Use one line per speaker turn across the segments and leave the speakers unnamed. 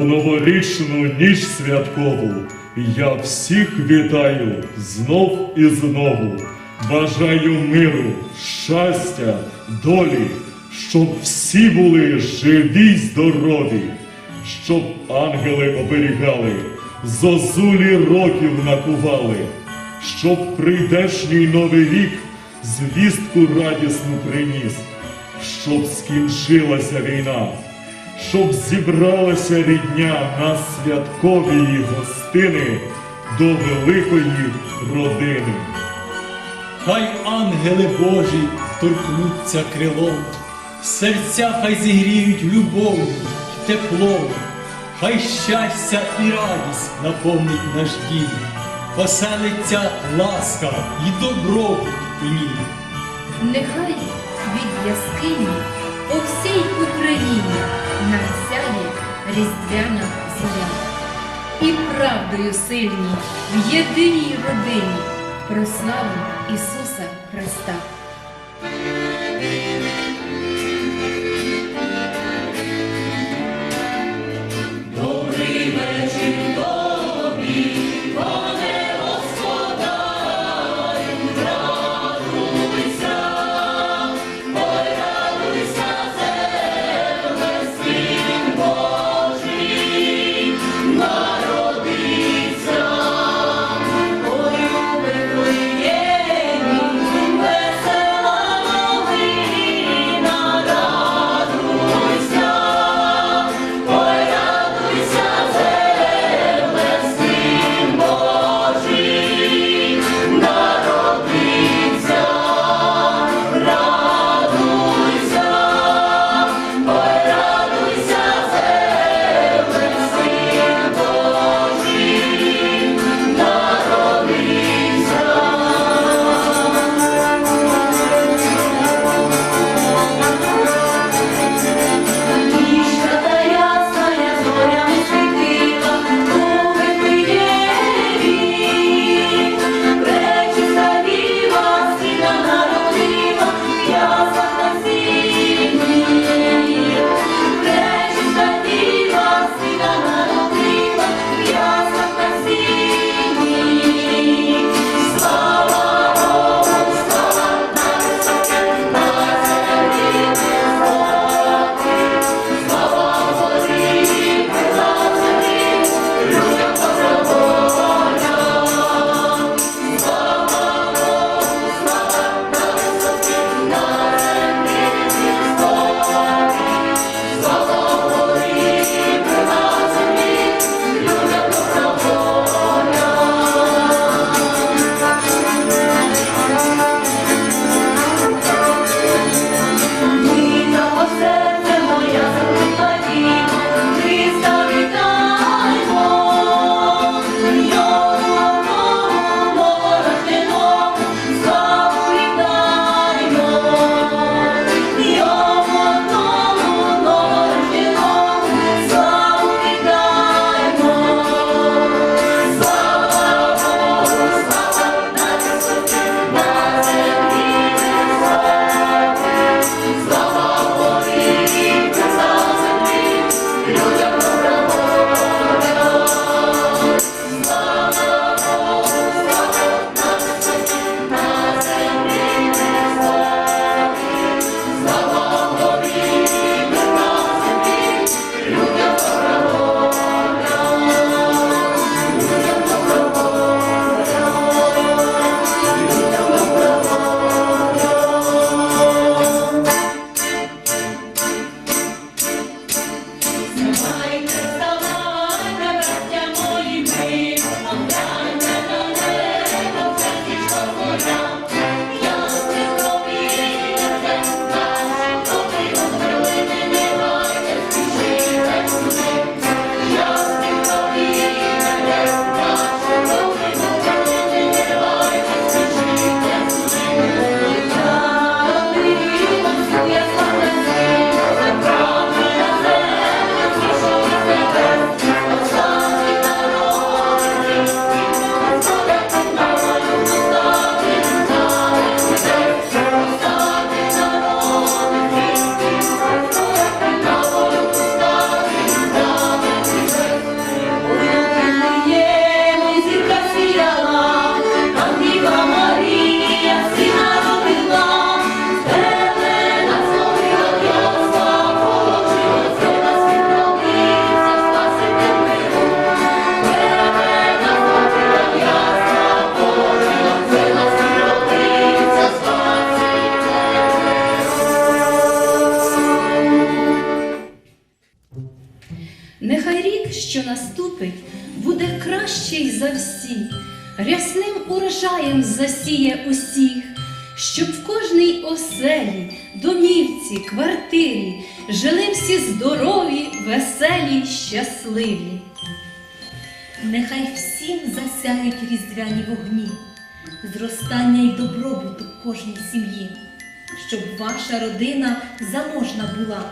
У новорічну ніч святкову я всіх вітаю знов і знову. Бажаю миру, щастя, долі, щоб всі були живі й здорові, щоб ангели оберігали, зозулі років накували, щоб прийдешній новий рік звістку радісну приніс, щоб скінчилася війна щоб зібралася рідня на святкові гостини до великої родини.
Хай ангели Божі торкнуться крилом, серця хай зігріють любов'ю, теплом, хай щастя і радість наповнить наш дім, поселиться ласка і добробут у.
Нехай від яскині по всій Україні навсяє різдвяна зоря. І правдою сильній в єдиній родині про славу Ісуса Христа.
Нехай рік, що наступить, буде кращий за всі, рясним
урожаєм засіє усіх, щоб в кожній оселі, домівці, квартирі жили всі здорові, веселі, щасливі. Нехай всім засяють різдвяні вогні, зростання й добробуту кожній сім'ї, щоб ваша родина заможна була,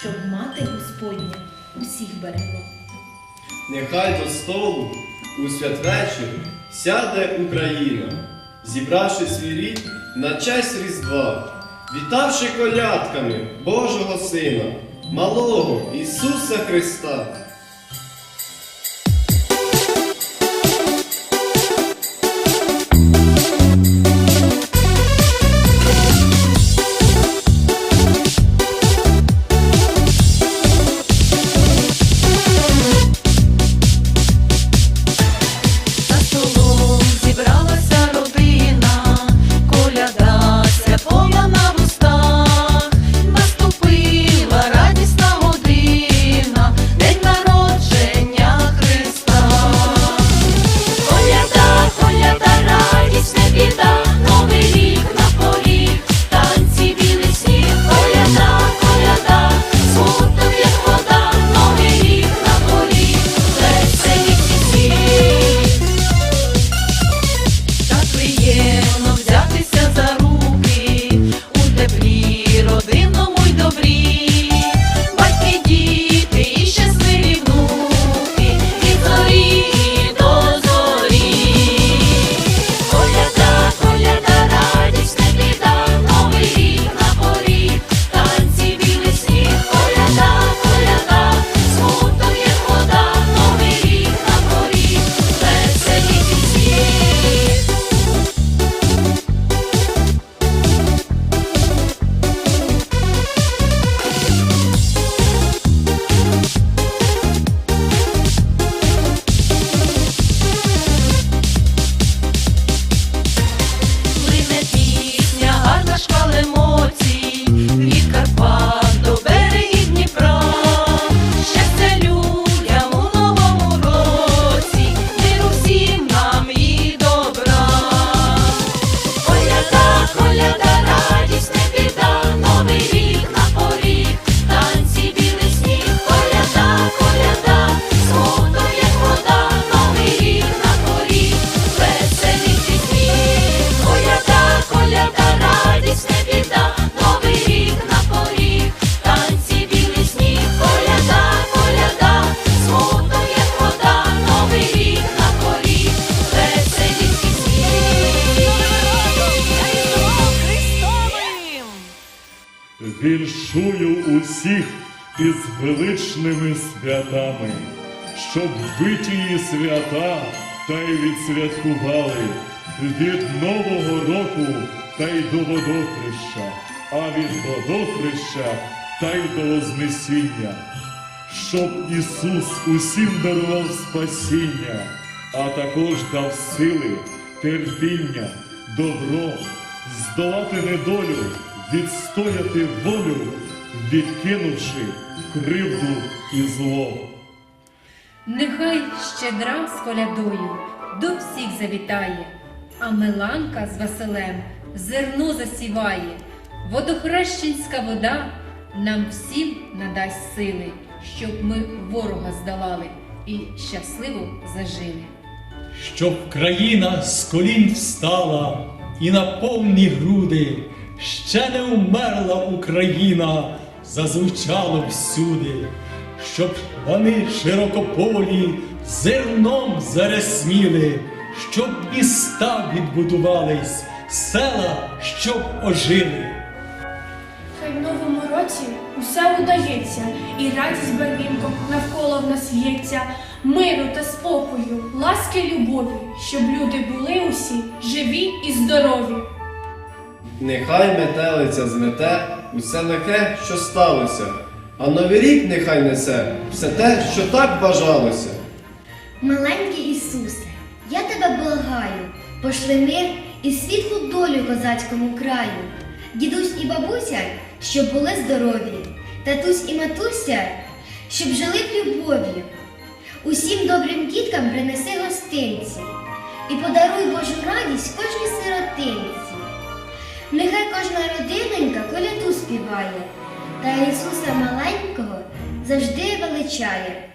щоб мати Господня усіх берегла.
Нехай до столу у святвечір сяде Україна, зібравши свій рід на честь Різдва, вітавши колядками Божого Сина, малого Ісуса Христа.
Віншую усіх із величними святами, щоб витії свята та й відсвяткували від Нового року та й до водохреща, а від водохреща та й до Вознесіння, щоб Ісус усім дарував спасіння, а також дав сили, терпіння, добро, здолати недолю, відстояти волю, відкинувши кривду і зло.
Нехай щедра з колядою до всіх завітає, а Меланка з Василем зерно засіває, водохрещенська вода нам всім надасть сили, щоб ми ворога здолали і щасливо зажили.
щоб країна з колін встала і на повні груди ще не умерла Україна, зазвучало всюди, щоб вони широкополі зерном зарясніли, щоб міста відбудувались, села щоб ожили.
Хай в новому році усе удається, і радість барвінком навколо в нас лється, миру та спокою, ласки любові, щоб люди були усі живі і здорові.
Нехай метелиця змете усе лихе, що сталося, а новий рік нехай несе все те, що так бажалося.
Маленький Ісусе, я тебе благаю, пошли мир і світлу долю козацькому краю. Дідусь і бабуся, щоб були здорові, татусь і матуся, щоб жили в любові. Усім добрим діткам принеси гостинці, і подаруй Божу радість кожній сиротинці. Кожна родиненька коляду співає, та Ісуса маленького завжди величає.